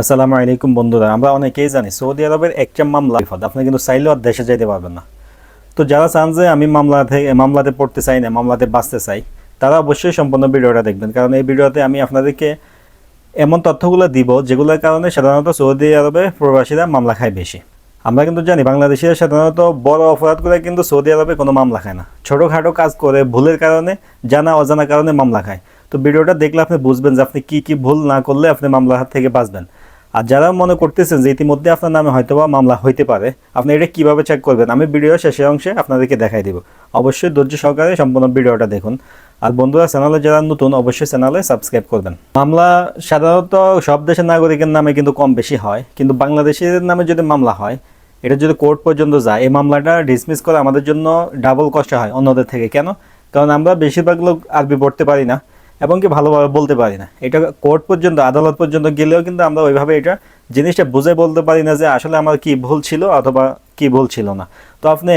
আসসালামু আলাইকুম বন্ধুরা, আমরা অনেকেই জানি সৌদি আরবের একটা মামলা বিপদ আপনি কিন্তু চাইলেও আর দেশে যেতে পারবেন না। তো যারা চান যে আমি মামলা থেকে মামলাতে পড়তে চাই না, মামলাতে বাঁচতে চাই, তারা অবশ্যই সম্পূর্ণ ভিডিওটা দেখবেন। কারণ এই ভিডিওতে আমি আপনাদেরকে এমন তথ্যগুলো দিব যেগুলোর কারণে সাধারণত সৌদি আরবে প্রবাসীরা মামলা খায় বেশি। আমরা কিন্তু জানি বাংলাদেশিরা সাধারণত বড় অপরাধ করে কিন্তু সৌদি আরবে কোনো মামলা খায় না। ছোটোখাটো কাজ করে ভুলের কারণে, জানা অজানা কারণে মামলা খায়। তো ভিডিওটা দেখলে আপনি বুঝবেন যে আপনি কি কি ভুল না করলে আপনি মামলার হাত থেকে বাঁচবেন। আর যারা মনে করতেছেন যে ইতিমধ্যে আপনার নামে হয়তোবা মামলা হইতে পারে, আপনি এটা কীভাবে চেক করবেন? আমি ভিডিও শেষের অংশে আপনাদেরকে দেখাই দিব। অবশ্যই ধৈর্য সহকারে সম্পূর্ণ ভিডিওটা দেখুন। আর বন্ধুরা চ্যানেলে যারা নতুন, অবশ্যই চ্যানেলে সাবস্ক্রাইব করবেন। মামলা সাধারণত সব দেশের নাগরিকের নামে কিন্তু কম বেশি হয়। কিন্তু বাংলাদেশের নামে যদি মামলা হয়, এটা যদি কোর্ট পর্যন্ত যায়, এই মামলাটা ডিসমিস করা আমাদের জন্য ডাবল কষ্ট হয় অন্যদের থেকে। কেন? কারণ আমরা বেশিরভাগ লোক আরবি পড়তে পারি না। এবং কি ভালোভাবে বলতে পারি না। এটা কোর্ট পর্যন্ত, আদালত পর্যন্ত গেলেও কিন্তু আমরা ওইভাবে এটা জিনিসটা বুঝে বলতে পারি না যে আসলে আমার কি ভুল ছিল অথবা কি ভুল ছিল না। তো আপনি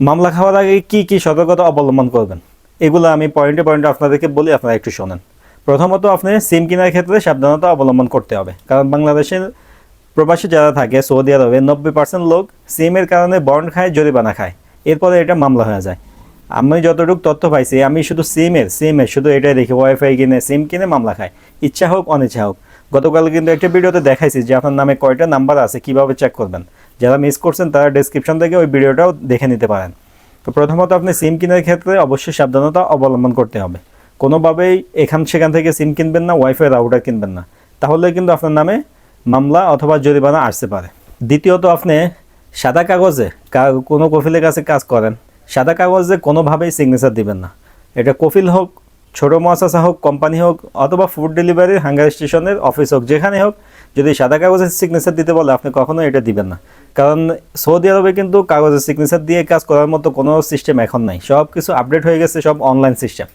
মামলা খাওয়ার আগে কি কি সতর্কতা অবলম্বন করবেন? এগুলো আমি পয়েন্টে পয়েন্টে আপনাদেরকে বলি, আপনারা একটু শোনেন। প্রথমত আপনি সিম কেনার ক্ষেত্রে সাবধানতা অবলম্বন করতে হবে। কারণ বাংলাদেশের প্রবাসী যারা থাকে, সৌদি আরবে, নব্বই পার্সেন্ট লোক সিমের কারণে বন্ড খায়, জরিমানা খায়। এরপরে এটা মামলা হয়ে যায়। আমি যতটুকু তথ্য পাইছি, আমি শুধু সিমের সিমের শুধু এটাই দেখি ওয়াইফাই কিনে সিম কিনে মামলা খায়। ইচ্ছা হোক, অনিচ্ছা হোক। গতকাল কিন্তু একটা ভিডিওতে দেখাইছি যে আপনার নামে কয়টা নাম্বার আছে, কীভাবে চেক করবেন। যারা মিস করছেন, তারা ডেসক্রিপশন থেকে ওই ভিডিওটাও দেখে নিতে পারেন। তো প্রথমত আপনি সিম কেনার ক্ষেত্রে অবশ্যই সাবধানতা অবলম্বন করতে হবে। কোনোভাবেই এখান সেখান থেকে সিম কিনবেন না ওয়াইফাই রাউটার কিনবেন না। তাহলে কিন্তু আপনার নামে মামলা অথবা জরিমানা আসতে পারে। দ্বিতীয়ত আপনি সাদা কাগজে কোনো কফিলের কাছে কাজ করেন সাদা কাগজে কোনোভাবেই সিগনেচার দিবেন না। এটা কফিল হোক, ছোট মহাশাসা হোক কোম্পানি হোক, অথবা ফুড ডেলিভারির হাঙ্গার স্টেশনের অফিস হোক, যেখানে হোক, যদি সাদা কাগজের সিগনেচার দিতে বলে, আপনি কখনো এটা দিবেন না। কারণ সৌদি আরবে কিন্তু কাগজের সিগনেচার দিয়ে কাজ করার মতো কোনো সিস্টেম এখন নাই। সব কিছু আপডেট হয়ে গেছে, সব অনলাইন সিস্টেম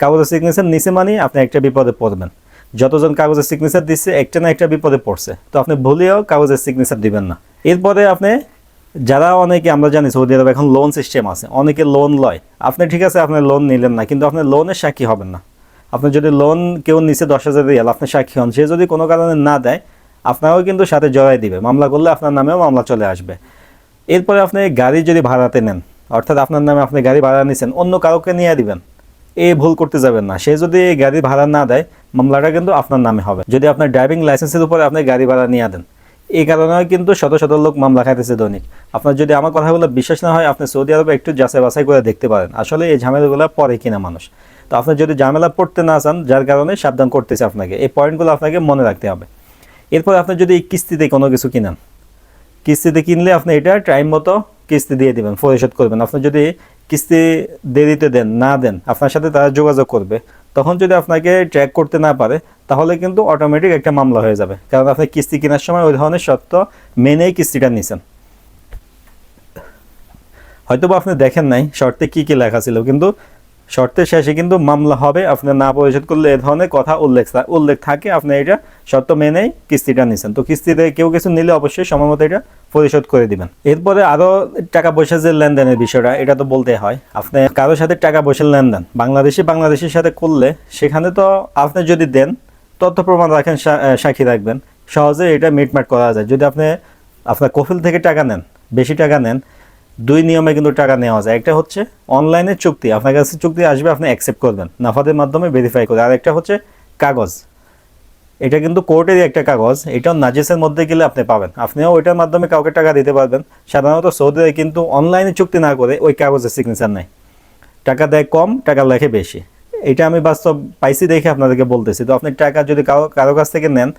কাগজের সিগনেচার নিচে মানেই আপনি একটা বিপদে পড়বেন। যতজন কাগজের সিগনেচার দিচ্ছে একটা না একটা বিপদে পড়ছে। তো আপনি ভুলেও কাগজের সিগনেচার দিবেন না। এরপরে আপনি যারা অনেকে, আমরা জানি সৌদি আরবে এখন লোন সিস্টেম আছে, অনেকে লোন লয়। আপনি ঠিক আছে আপনি লোন নিলেন না, কিন্তু আপনি লোনের সাক্ষী হবেন না। আপনি যদি লোন কেউ নিচে দশ হাজার রিয়াল, আপনি সাক্ষী হন। সে যদি কোনো কারণে না দেয়, আপনাকেও কিন্তু সাথে জড়াই দিবে। মামলা করলে আপনার নামেও মামলা চলে আসবে। এরপরে আপনি গাড়ি যদি ভাড়াতে নেন, অর্থাৎ আপনার নামে আপনি গাড়ি ভাড়া নিছেন, অন্য কাউকে নিয়ে দিবেন এই ভুল করতে যাবেন না। সে যদি গাড়ি ভাড়া না দেয়, মামলাটা কিন্তু আপনার নামে হবে। যদি আপনার ড্রাইভিং লাইসেন্সের উপরে আপনি গাড়ি ভাড়া নিয়ে দেন এই কারণে কিন্তু শত শত লোক মামলা খাইতেছে দৈনিক। আপনার যদি আমার কথাগুলো বিশ্বাস না হয়, আপনি সৌদি আরবে একটু যাচাই বাছাই করে দেখতে পারেন। আসলে এই ঝামেলাগুলো পরে কিনা মানুষ। তো আপনি যদি ঝামেলা পড়তে না চান, যার কারণে সাবধান করতেছে আপনাকে। এই পয়েন্টগুলো আপনাকে মনে রাখতে হবে। এরপর আপনি যদি এই কিস্তিতে কোনো কিছু কিনেন, কিস্তিতে কিনলে আপনি এটা টাইম মতো কিস্তি দিয়ে দিবেন, পরিশোধ করবেন। আপনি যদি কিস্তি দেরিতে দেন, না দেন, আপনার সাথে তারা যোগাযোগ করবে। তখন যদি আপনাকে ট্র্যাক করতে না পারে, তাহলে কিন্তু অটোমেটিক একটা মামলা হয়ে যাবে। কারণ আপনি কিস্তি কেনার সময় ওই ধরনের শর্ত মেনেই কিস্তিটা নিছেন। হয়তো আপনি দেখেন নাই, শর্তে কি কী লেখা ছিল, কিন্তু শর্তের শেষে কিন্তু মামলা হবে। আপনি না পরিশোধ করলে এ ধরনের কথা উল্লেখ উল্লেখ থাকে। আপনি এটা শর্ত মেনেই কিস্তিটা নিছেন। তো কিস্তিতে কেউ কিছু নিলে অবশ্যই সময় মতো এটা পরিশোধ করে দিবেন। এরপরে আরও টাকা পয়সা যে লেনদেনের বিষয়টা, এটা তো বলতে হয়। আপনি কারোর সাথে টাকা পয়সার লেনদেন, বাংলাদেশি বাংলাদেশের সাথে করলে সেখানে তো আপনি যদি দেন, তথ্য প্রমাণ রাখেন সাক্ষী রাখবেন। সহজে এটা মিটমাট করা যায়। যদি আপনি আপনার কফিল থেকে টাকা নেন, বেশি টাকা নেন দুই নিয়মে কিন্তু টাকা নেওয়া যায়। একটা হচ্ছে অনলাইনে চুক্তি, আপনার কাছে চুক্তি আসবে, আপনি অ্যাকসেপ্ট করবেন, নাফাদের মাধ্যমে ভেরিফাই করে। আর একটা হচ্ছে কাগজ। এটা কিন্তু কোর্টেরই একটা কাগজ এটাও নাজেসের মধ্যে গেলে আপনি পাবেন। আপনিও ওইটার মাধ্যমে কাউকে টাকা দিতে পারবেন। সাধারণত সৌদিতে কিন্তু অনলাইনে চুক্তি না করে ওই কাগজের সিগনেচার নেয়। টাকা দেয় কম, টাকা লেখে বেশি। এটা আমি বাস্তব পাইছি দেখে আপনাদেরকে বলতেছি। তো আপনি টাকা যদি কারও কারও কাছ থেকে নেন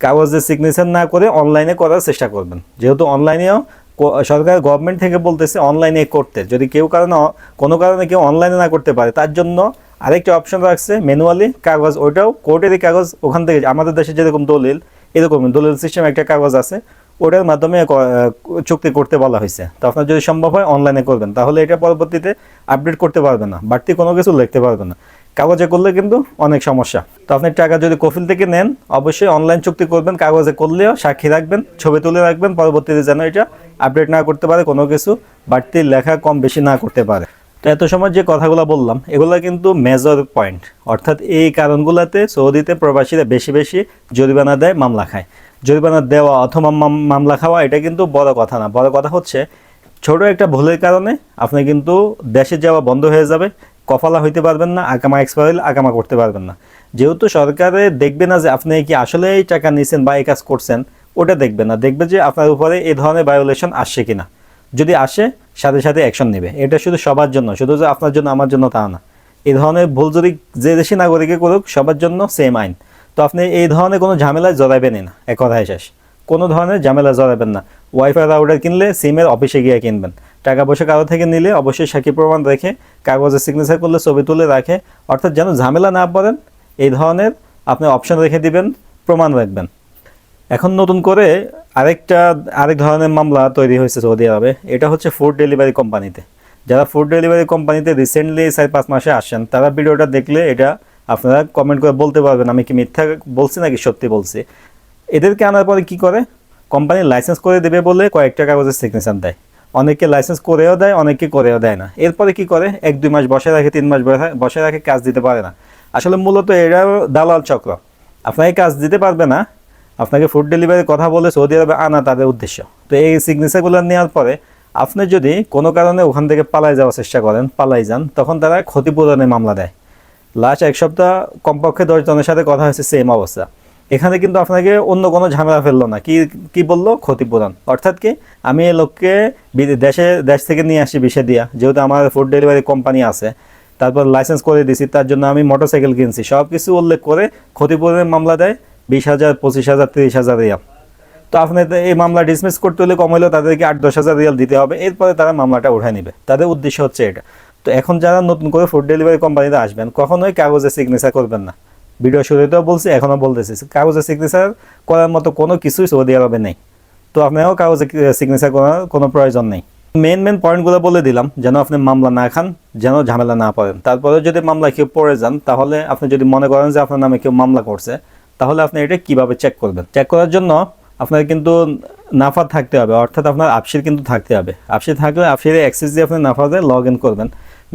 কাগজে সিগনেচার না করে অনলাইনে করার চেষ্টা করবেন। যেহেতু অনলাইনেও সরকার গভর্নমেন্ট থেকে বলতেছে অনলাইনে করতে। যদি কেউ কারণে কোনো কারণে কেউ অনলাইনে না করতে পারে, তার জন্য আরেকটা অপশন রাখছে ম্যানুয়ালি কাগজ। ওইটাও কোর্টেরই কাগজ ওখান থেকে আমাদের দেশে যেরকম দলিল, এরকম দলিল সিস্টেম একটা কাগজ আছে। ওটার মাধ্যমে চুক্তি করতে বলা হয়েছে। তো আপনার যদি সম্ভব হয় অনলাইনে করবেন, তাহলে এটা পরবর্তীতে আপডেট করতে পারবেন না। বাড়তি কোনো কিছু লিখতে পারবেন না। কাগজে করলে কিন্তু অনেক সমস্যা। তো আপনি টাকা যদি কফিল থেকে নেন, অবশ্যই অনলাইন চুক্তি করবেন, কাগজে করলেও সাক্ষী রাখবেন, ছবি তুলে রাখবেন, পরবর্তীতে যেন এটা আপডেট না করতে পারে, কোনো কিছু বাড়তি লেখা কম বেশি না করতে পারে। তো এত সময় যে কথাগুলো বললাম, এগুলো কিন্তু মেজর পয়েন্ট অর্থাৎ এই কারণগুলোতে সৌদিতে প্রবাসীরা বেশি বেশি জরিমানা দেয়, মামলা খায়। জরিমানা দেওয়া অথবা মামলা খাওয়া, এটা কিন্তু বড় কথা না। বড় কথা হচ্ছে, ছোট একটা ভুলের কারণে আপনি কিন্তু দেশে যাওয়া বন্ধ হয়ে যাবে কফালা হইতে পারবেন না আকামা এক্সপায়ার হলে আকামা করতে পারবেন না। যেহেতু সরকারে দেখবে না যে আপনি কি আসলে এই টাকা নিছেন বা এই কাজ করছেন, ওটা দেখবে না। দেখবে যে আপনার উপরে এই ধরনের ভায়োলেশন আসছে কিনা। যদি আসে, সাথে সাথে অ্যাকশন নেবে। এটা শুধু সবার জন্য, শুধু যে আপনার জন্য, আমার জন্য তা না। এই ধরনের ভুল যদি যে দেশি নাগরিকে করুক, সবার জন্য সেম আইন। তো আপনি এই ধরনের কোনো ঝামেলায় জড়াবেনই না, এক কথায় শেষ। কোনো ধরনের ঝামেলা জড়াবেন না। ওয়াইফাই রাউটার কিনলে সিমের অফিসে গিয়ে কিনবেন। টাকা পয়সা কারও থেকে নিলে অবশ্যই সাক্ষী প্রমাণ রেখে, কাগজে সিগনেচার করলে ছবি তুলে রাখে। অর্থাৎ যেন ঝামেলা না পড়েন, এই ধরনের আপনি অপশন রেখে দিবেন, প্রমাণ রাখবেন। এখন নতুন করে আরেকটা, আরেক ধরনের মামলা তৈরি হয়েছে সৌদি আরবে। এটা হচ্ছে ফুড ডেলিভারি কোম্পানিতে যারা ফুড ডেলিভারি কোম্পানিতে রিসেন্টলি চার পাঁচ মাসে আসেন, তারা ভিডিওটা দেখলে এটা আপনারা কমেন্ট করে বলতে পারবেন, আমি কি মিথ্যা বলছি নাকি সত্যি বলছি। এদেরকে আনার পরে কি করে? কোম্পানি লাইসেন্স করে দেবে বলে কয়েকটা কাগজের সিগনেচার দেয়। অনেকে লাইসেন্স করেও দেয়, অনেকে করেও দেয় না। এরপরে কি করে? এক, দুই মাস বসে রাখে, তিন মাস বসে- রাখে কাজ দিতে পারে না। আসলে মূলত এরা দালাল চক্র। আপনাকে কাজ দিতে পারবে না, আপনাকে ফুড ডেলিভারির কথা বলে সৌদি আরবে আনা তাদের উদ্দেশ্য। তো এই সিগনেচারগুলো নেওয়ার পরে আপনি যদি কোনো কারণে ওখান থেকে পালাই যাওয়ার চেষ্টা করেন, পালাই যান, তখন তারা ক্ষতিপূরণের মামলা দেয়। লাস্ট এক সপ্তাহ কমপক্ষে দশ জনের সাথে কথা হয়েছে সেম অবস্থা। এখানে কিন্তু আপনাকে অন্য কোনো ঝামেলা ফেলল না। কি কি বলল? ক্ষতিপূরণ। অর্থাৎ কি, আমি এই লোককে দেশে, দেশ থেকে নিয়ে আসি বিষে দিয়া। যেহেতু আমার ফুড ডেলিভারি কোম্পানি আছে, তারপর লাইসেন্স করে দিছি, তার জন্য আমি মোটরসাইকেল কিনছি। সব কিছু উল্লেখ করে ক্ষতিপূরণের মামলা দেয় বিশ হাজার, পঁচিশ হাজার, তিরিশ হাজার রিয়াল। তো আপনি এই মামলা ডিসমিস করতে হলে কম হলেও তাদেরকে আট, দশ হাজার রিয়াল দিতে হবে। এরপরে তারা মামলাটা উঠায় নেবে। তাদের উদ্দেশ্য হচ্ছে এটা। তো এখন যারা নতুন করে ফুড ডেলিভারি কোম্পানিতে আসবেন, কখনোই কাগজে সিগনেচার করবেন না। ভিডিও শুরুতেও বলছি এখনও বলতেছি। কাগজে সিগনেচার করার মতো কোনো কিছুই সৌদি আরবে নেই। তো আপনারও কাগজে সিগনেচার করার কোনো প্রয়োজন নেই। মেন মেন পয়েন্টগুলো বলে দিলাম, যেন আপনি মামলা না খান, যেন ঝামেলা না পড়েন। তারপরে যদি মামলা কেউ পড়ে যান, তাহলে আপনি যদি মনে করেন যে আপনার নামে কেউ মামলা করছে, তাহলে আপনি এটা কীভাবে চেক করবেন? চেক করার জন্য আপনার কিন্তু নাফা থাকতে হবে, অর্থাৎ আপনার আপসির কিন্তু থাকতে হবে। আপসির থাকলে আপসির অ্যাক্সেস দিয়ে আপনি নাফাতে লগ ইন করবেন।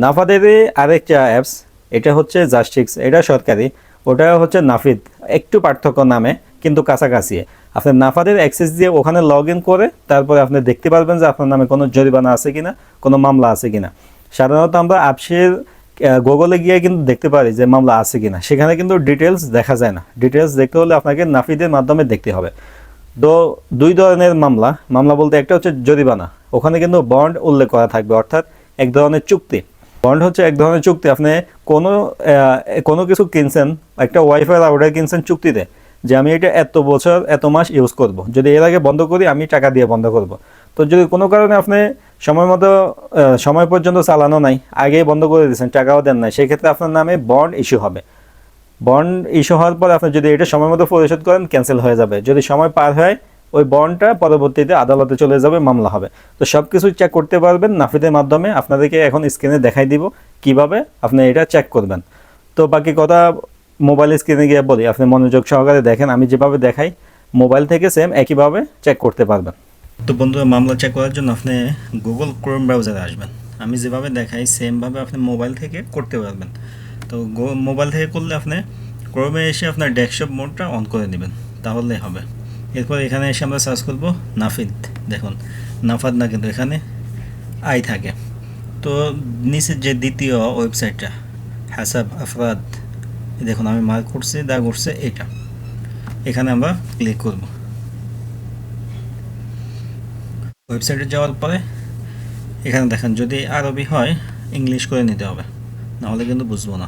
নাফাদের আরেকটা অ্যাপস এটা হচ্ছে জাস্টিক্স এটা সরকারি। ওটা হচ্ছে নাফিদ। একটু পার্থক্য নামে, কিন্তু কাছাকাছি। আপনি নাফাদের অ্যাক্সেস দিয়ে ওখানে লগ ইন করে তারপরে আপনি দেখতে পারবেন যে আপনার নামে কোনো জরিমানা আছে কিনা, কোনো মামলা আছে কিনা। সাধারণত আমরা আপসির গুগলে গিয়ে কিন্তু দেখতে পারি যে মামলা আছে কিনা। সেখানে কিন্তু ডিটেলস দেখা যায় না। ডিটেলস দেখতে হলে আপনাকে নাফিদের মাধ্যমে দেখতে হবে। তো দুই ধরনের মামলা। মামলা বলতে একটা হচ্ছে জরিমানা। ওখানে কিন্তু বন্ড উল্লেখ করা থাকবে, অর্থাৎ এক ধরনের চুক্তি। বন্ড হচ্ছে এক ধরনের চুক্তি। আপনি কোনো কোনো কিছু কিনছেন, একটা ওয়াইফাই রাউটার কিনছেন চুক্তিতে, যে আমি এটা এত বছর, এত মাস ইউজ করব। যদি এর আগে বন্ধ করি, আমি টাকা দিয়ে বন্ধ করব। তো যদি কোনো কারণে আপনি সময় মতো সময় পর্যন্ত চালানো নাই, আগেই বন্ধ করে দিয়েছেন, টাকাও দেন নাই, সেক্ষেত্রে আপনার নামে বন্ড ইস্যু হবে। বন্ড ইস্যু হওয়ার পর আপনি যদি এটা সময় মতো পরিশোধ করেন ক্যান্সেল হয়ে যাবে। যদি সময় পার হয় ওই বন্ডটা পরবর্তীতে আদালতে চলে যাবে, মামলা হবে। তো সব কিছু চেক করতে পারবেন নাফিদের মাধ্যমে। আপনাদেরকে এখন স্ক্রিনে দেখাই দিব কীভাবে আপনি এটা চেক করবেন। তো বাকি কথা মোবাইল স্ক্রিনে গিয়ে বলি, আপনি মনোযোগ সহকারে দেখেন, আমি যেভাবে দেখাই মোবাইল থেকে সেম একইভাবে চেক করতে পারবেন। তো বন্ধুরা, মামলা চেক করার জন্য আপনি গুগল ক্রোম ব্রাউজারে আসবেন। আমি যেভাবে দেখাই সেমভাবে আপনি মোবাইল থেকে করতে পারবেন। তো মোবাইল থেকে করলে আপনি ক্রোমে এসে আপনার ডেস্কটপ মোডটা অন করে নেবেন। তাহলেই হবে। এরপর এখানে এসে আমরা সার্চ করব নাফিদ। দেখুন, নাফাদ না কিন্তু এখানে আই থাকে। তো নিচের যে দ্বিতীয় ওয়েবসাইটটা হাসাব আফরাদ দেখুন, আমি মার্ক করছি দাগ করছে এটা। এখানে আমরা ক্লিক করব। ওয়েবসাইটে যাওয়ার পরে এখানে দেখেন, যদি আরবি হয় ইংলিশ করে নিতে হবে। নাহলে কিন্তু বুঝব না।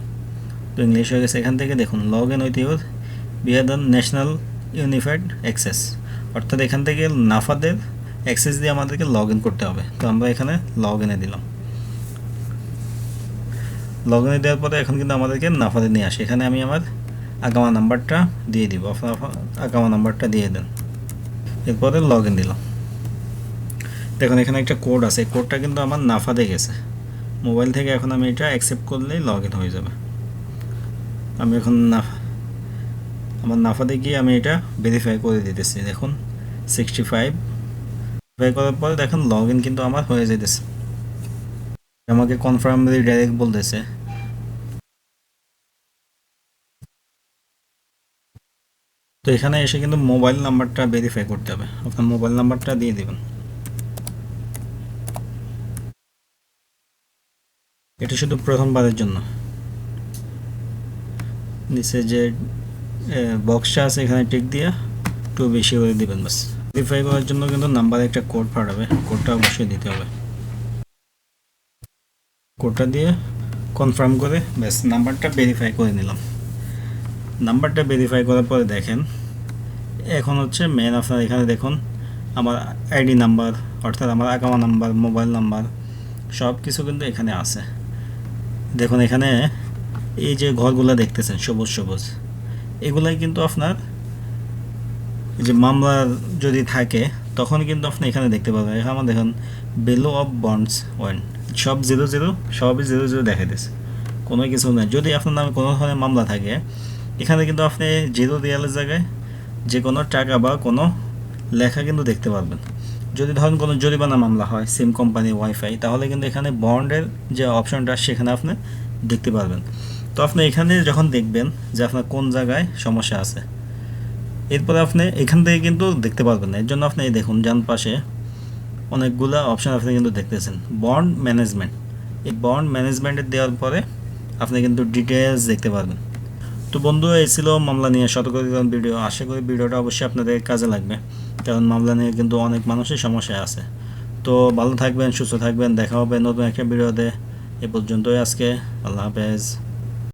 তো ইংলিশ হয়ে গেছে এখান থেকে। দেখুন লগ ইন উইথ ইউর বিয়াদন ন্যাশনাল ইউনিফাইড অ্যাক্সেস। অর্থাৎ এখান থেকে নাফাদের অ্যাক্সেস দিয়ে আমাদেরকে লগ ইন করতে হবে। তো আমরা এখানে লগ ইনে দিলাম। লগ ইনে দেওয়ার পরে এখন কিন্তু আমাদেরকে নাফাদে নিয়ে আসে। এখানে আমি আমার আগামা নাম্বারটা দিয়ে দিব। আপনার আগামা নাম্বারটা দিয়ে দেন। এরপরে লগ ইন দিলাম। দেখুন, এখানে একটা কোড আছে। কোডটা কিন্তু আমার নাফাদে গেছে। মোবাইল থেকে এখন আমি এটা অ্যাকসেপ্ট করলেই লগ ইন হয়ে যাবে। আমি এখন না আমার নাফাতে গিয়ে আমি এটা ভেরিফাই করে দিতেছি, দেখুন সিক্সটি ফাইভ ভেরিফাই করার পরে দেখুন লগ ইন কিন্তু আমার হয়ে যেতেছে আমাকে কনফার্মলি ডাইরেক্ট বলতেছে। তো এখানে এসে কিন্তু মোবাইল নাম্বারটা ভেরিফাই করতে হবে। আপনার মোবাইল নাম্বারটা দিয়ে দিবেন। এটা শুধু প্রথমবারের জন্য। নিচে যে বক্সটা আছে, এখানে টিক দিয়ে একটু বেশি করে দিবেন বাস। ভেরিফাই করার জন্য কিন্তু নাম্বারে একটা কোড পাঠাবে কোডটা অবশ্যই দিতে হবে। কোডটা দিয়ে কনফার্ম করে ব্যাস নাম্বারটা ভেরিফাই করে নিলাম। নাম্বারটা ভেরিফাই করার পরে দেখেন, এখন হচ্ছে মেন আপনার এখানে দেখুন, আমার আইডি নাম্বার অর্থাৎ আমার আকামা নাম্বার মোবাইল নাম্বার সব কিছু কিন্তু এখানে আছে। দেখুন এখানে এই যে ঘরগুলো দেখতেছেন সবুজ সবুজ এগুলাই কিন্তু আপনার যে মামলা যদি থাকে, তখন কিন্তু আপনি এখানে দেখতে পাবেন। এখানে আমার দেখুন বেলো অফ বন্ডস ওয়েন সব জিরো জিরো, সবই জিরো জিরো দেখা দিচ্ছে কোনো কিছু নেই। যদি আপনার নামে কোনো ধরনের মামলা থাকে, এখানে কিন্তু আপনি জিরো রিয়ালের জায়গায় যে কোনো টাকা বা কোনো লেখা কিন্তু দেখতে পারবেন। যদি ধরেন কোনো জরিমানা মামলা হয় সিম কোম্পানি ওয়াইফাই তাহলে কিন্তু এখানে বন্ডের যে অপশনটা সেখানে আপনি দেখতে পারবেন। তো আপনি এখানে যখন দেখবেন যে আপনার কোন জায়গায় সমস্যা আছে, এরপরে আপনি এখান থেকে কিন্তু দেখতে পারবেন না। এর জন্য আপনি এই দেখুন যান পাশে অনেকগুলো অপশান আপনি কিন্তু দেখতেছেন। Bond management. এই বন্ড ম্যানেজমেন্টের দেওয়ার পরে আপনি কিন্তু ডিটেলস দেখতে পারবেন। তো বন্ধু, এই ছিল মামলা নিয়ে সতর্কীকরণ ভিডিও। আশা করি ভিডিওটা অবশ্যই আপনাদের কাজে লাগবে, কারণ মামলা নিয়ে কিন্তু অনেক মানুষের সমস্যা আছে। তো ভালো থাকবেন, সুস্থ থাকবেন। দেখা হবে নতুন একটা ভিডিওতে। এ পর্যন্তই আজকে। আল্লাহ হাফেজ।